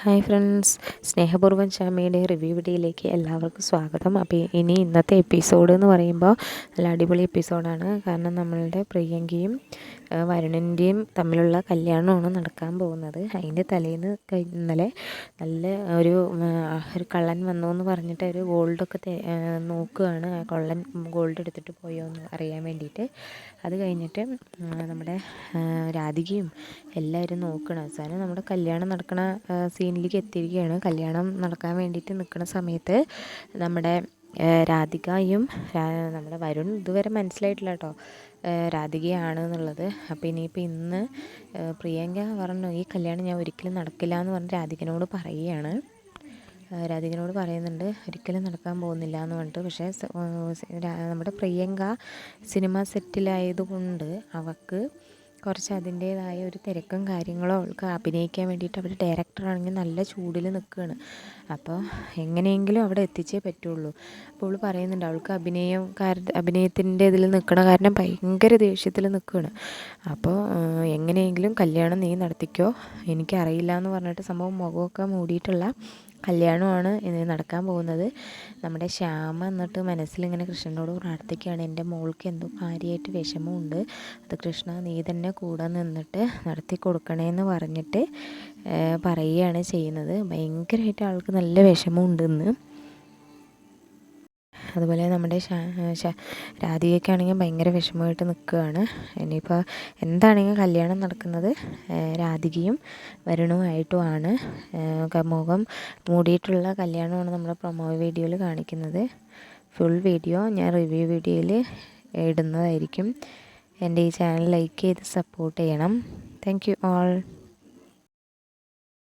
Hi friends സ്നേഹപൂർവം ഷാമയുടെ review വീഡിയോയിലേക്ക് എല്ലാവർക്കും സ്വാഗതം. അപ്പോൾ ഇനി ഇന്നത്തെ എപ്പിസോഡ് എന്ന് പറയുമ്പോൾ നല്ല അടിപൊളി എപ്പിസോഡാണ് കാരണം നമ്മളുടെ പ്രിയങ്കയും വരുണന്റെയും തമ്മിലുള്ള കല്യാണമാണ് നടക്കാൻ പോകുന്നത്. അതിന്റെ തലേന്ന് ഇന്നലെ നല്ല ഒരു ഒരു കള്ളൻ വന്നു എന്ന് പറഞ്ഞിട്ട് ഒരു ഗോൾഡൊക്കെ നോക്കുകയാണ്. കള്ളൻ ഗോൾഡ് എടുത്തിട്ട് പോയോ എന്ന് അറിയാൻ വേണ്ടിയിട്ട്. അത് കഴിഞ്ഞിട്ട് നമ്മുടെ രാധികയും എല്ലാവരും നോക്കണം. അവസാനം നമ്മുടെ കല്യാണം നടക്കണ സീനിലേക്ക് എത്തിയിരിക്കുകയാണ്. കല്യാണം നടക്കാൻ വേണ്ടിയിട്ട് നിൽക്കുന്ന സമയത്ത് നമ്മുടെ രാധികയും നമ്മുടെ വരുൺ ഇതുവരെ മനസ്സിലായിട്ടില്ല കേട്ടോ രാധികയാണ് എന്നുള്ളത് അപ്പോൾ ഇനിയിപ്പോൾ ഇന്ന് പ്രിയങ്ക പറഞ്ഞു ഈ കല്യാണം ഞാൻ ഒരിക്കലും നടക്കില്ല എന്ന് പറഞ്ഞ് രാധികനോട് പറയുകയാണ്. രാധികനോട് പറയുന്നുണ്ട് ഒരിക്കലും നടക്കാൻ പോകുന്നില്ല എന്ന് പറഞ്ഞിട്ട്. പക്ഷേ നമ്മുടെ പ്രിയങ്ക സിനിമ സെറ്റിലായതുകൊണ്ട് അവൾക്ക് കുറച്ച് അതിന്റേതായ ഒരു തിരക്കും കാര്യങ്ങളും അവൾക്ക് അഭിനയിക്കാൻ വേണ്ടിയിട്ട് അവർ ഡയറക്ടറാണെങ്കിൽ നല്ല ചൂടിൽ നിൽക്കുകയാണ്. അപ്പോൾ എങ്ങനെയെങ്കിലും അവിടെ എത്തിച്ചേ പറ്റുള്ളൂ. അപ്പോൾ അവൾ പറയുന്നുണ്ട് അവൾക്ക് അഭിനയം അഭിനയത്തിന്റെ ഇതിൽ നിൽക്കണ കാരണം ഭയങ്കര ദേഷ്യത്തിൽ നിൽക്കുകയാണ്. അപ്പോൾ എങ്ങനെയെങ്കിലും കല്യാണം നീ നടത്തിക്കോ. എനിക്കറിയില്ല എന്ന് പറഞ്ഞിട്ട് സംഭവം മുഖമൊക്കെ മൂടിയിട്ടുള്ള കല്യാണമാണ് ഇനി നടക്കാൻ പോകുന്നത്. നമ്മുടെ ശ്യാമ എന്നിട്ട് മനസ്സിലിങ്ങനെ കൃഷ്ണനോട് പ്രാർത്ഥിക്കുകയാണ്. എന്റെ മോൾക്ക് എന്തോ കാര്യമായിട്ട് വിഷമമുണ്ട്. അത് കൃഷ്ണ നീ തന്നെ കൂടെ നിന്നിട്ട് നടത്തി കൊടുക്കണേന്ന് പറഞ്ഞിട്ട് പറയുകയാണ് ചെയ്യുന്നത്. ഭയങ്കരമായിട്ട് ആൾക്ക് നല്ല വിഷമമുണ്ടെന്ന്. അതുപോലെ നമ്മുടെ രാധികയ്ക്കാണെങ്കിൽ ഭയങ്കര വിഷമമായിട്ട് നിൽക്കുകയാണ്. ഇനിയിപ്പോൾ എന്താണെങ്കിൽ കല്യാണം നടക്കുന്നത് രാധികയും വരുണുമായിട്ടുമാണ് മുഖം മൂടിയിട്ടുള്ള കല്യാണമാണ് നമ്മുടെ പ്രൊമോ വീഡിയോയിൽ കാണിക്കുന്നത്. ഫുൾ വീഡിയോ ഞാൻ റിവ്യൂ വീഡിയോയിൽ ഇടുന്നതായിരിക്കും. എന്റെ ഈ ചാനൽ ലൈക്ക് ചെയ്ത് സപ്പോർട്ട് ചെയ്യണം. Thank you all